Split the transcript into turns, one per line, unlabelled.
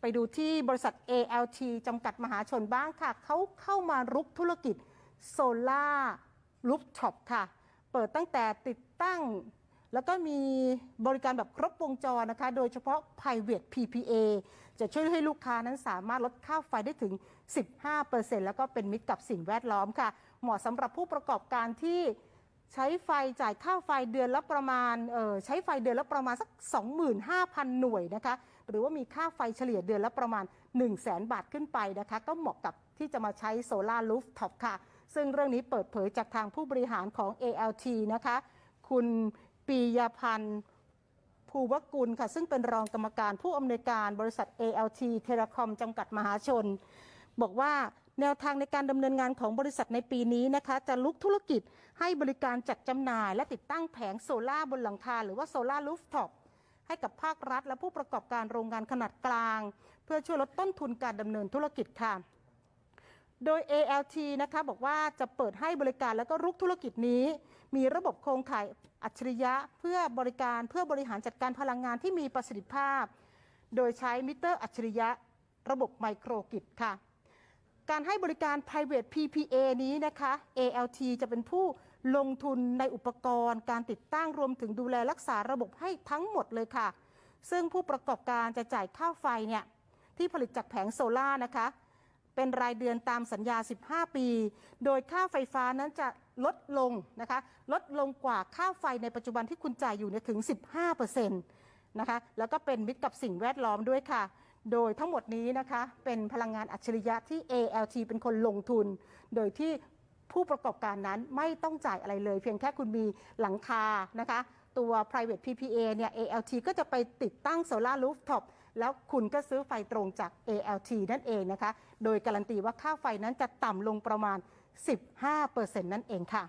ไปดูที่บริษัท ALT จำกัดมหาชนบ้างค่ะ เขาเข้ามารุกธุรกิจโซล่ารูฟท็อปค่ะ เปิดตั้งแต่ติดตั้ง แล้วก็มีบริการแบบครบวงจรนะคะ โดยเฉพาะ private PPA จะช่วยให้ลูกค้านั้นสามารถลดค่าไฟได้ถึง 15%แล้วก็เป็นมิตรกับสิ่งแวดล้อมค่ะ เหมาะสำหรับผู้ประกอบการที่ ใช้ไฟจ่ายค่าไฟเดือนละประมาณใช้ไฟเดือนละประมาณสัก 25,000 หน่วยนะคะหรือว่ามีค่าไฟเฉลี่ยเดือนละประมาณ 1 0 0 0 0แบาทขึ้นไปนะคะก็เหมาะกับที่จะมาใช้โซลารูฟท็อปค่ะ ซึ่งเรื่องนี้เปิดเผยจากทางผู้บริหารของ ALT นะคะ คุณปียพันธ์ภูวกุลค่ะ ซึ่งเป็นรองกรรมการผู้อำนวยการบริษัท ALT เทเลคอมจำกัดมหาชน บอกว่า แนวทางในการดำเนินงานของบริษัทในปีนี้นะคะจะลุกธุรกิจให้บริการจัดจำหน่าย และติดตั้งแผงโซล่าบนหลังคาหรือว่าโซล่ารูฟท็อปให้กับภาครัฐ และผู้ประกอบการโรงงานขนาดกลาง เพื่อช่วยลดต้นทุนการดำเนินธุรกิจค่ะโดย ALT นะคะบอกว่าจะเปิดให้บริการแล้วก็รุกธุรกิจนี้ มีระบบโครงข่ายอัจฉริยะเพื่อบริการเพื่อบริหารจัดการพลังงานที่มีประสิทธิภาพ โดยใช้มิเตอร์อัจฉริยะ ระบบไมโครกิจค่ะ การให้บริการ private PPA นี้นะคะ ALT จะเป็นผู้ลงทุนในอุปกรณ์ การติดตั้งรวมถึงดูแลรักษาระบบให้ทั้งหมดเลยค่ะ ซึ่งผู้ประกอบการจะจ่ายค่าไฟเนี่ยที่ผลิตจากแผงโซล่านะคะ เป็นรายเดือนตามสัญญา 15 ปี โดยค่าไฟฟ้านั้นจะลดลงนะคะ ลดลงกว่าค่าไฟในปัจจุบันที่คุณจ่ายอยู่เนี่ยถึง 15%นะคะ แล้วก็เป็นมิตรกับสิ่งแวดล้อมด้วยค่ะ โดยทั้งหมดนี้นะคะเป็นพลังงานอัจฉริยะที่ ALT เป็นคนลงทุน โดยที่ผู้ประกอบการนั้นไม่ต้องจ่ายอะไรเลย เพียงแค่คุณมีหลังคานะคะ ตัว private PPA เนี่ย ALT ก็จะไปติดตั้ง solar rooftop แล้วคุณก็ซื้อไฟตรงจาก ALT นั่นเองนะคะ โดยการันตีว่าค่าไฟนั้นจะต่ำลงประมาณ 15%นั่นเองค่ะ